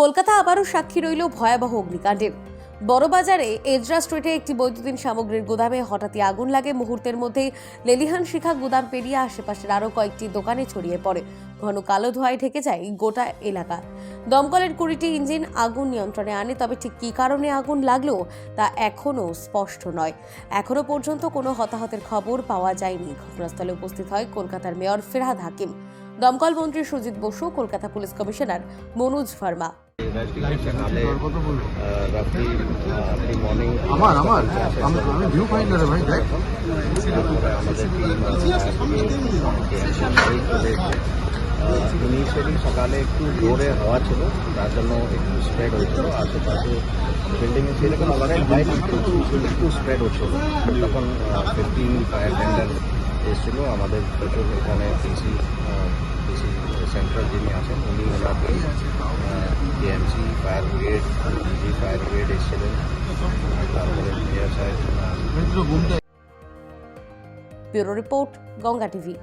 কলকাতা আবারও সাক্ষী রইল ভয়াবহ অগ্নিকাণ্ডের বড়বাজারে এজরা স্ট্রিটে একটি বৈদ্যুতিন সামগ্রীর গুদামে হঠাৎই আগুন লাগে। মুহূর্তের মধ্যেই লেলিহান শিখা গুদাম পেরিয়ে আশেপাশের আরও কয়েকটি দোকানে ছড়িয়ে পড়ে। ঘন কালো ধোঁয়ায় ঢেকে যায় গোটা এলাকা। দমকলের কুড়িটি ইঞ্জিন আগুন নিয়ন্ত্রণে আনে, তবে ঠিক কী কারণে আগুন লাগল তা এখনও স্পষ্ট নয়। এখনও পর্যন্ত কোনো হতাহতের খবর পাওয়া যায়নি। ঘটনাস্থলে উপস্থিত হয় কলকাতার মেয়র ফেরহাদ হাকিম। দমকল মন্ত্রী সুজিত বসু, কলকাতা পুলিশ কমিশনার মনোজ ভার্মা। আপনি মর্নিং ইনিশিয়ালি সকালে একটু জোরে হাওয়া ছিল, তার জন্য একটু স্প্রেড হয়েছিল। আশেপাশে বিল্ডিং এ অনেক একটু স্প্রেড হচ্ছিল। তখন ফিফটিন ফায়ার টেন্ডার এসেছিল। আমাদের প্রচুর এখানে পিসি পিসি সেন্ট্রাল যিনি আছেন, উনি ওনার DMC fire brigade DG fire brigade এসেছিলেন তারপরে মেয়র সাহেব ব্যুরো রিপোর্ট গঙ্গা টিভি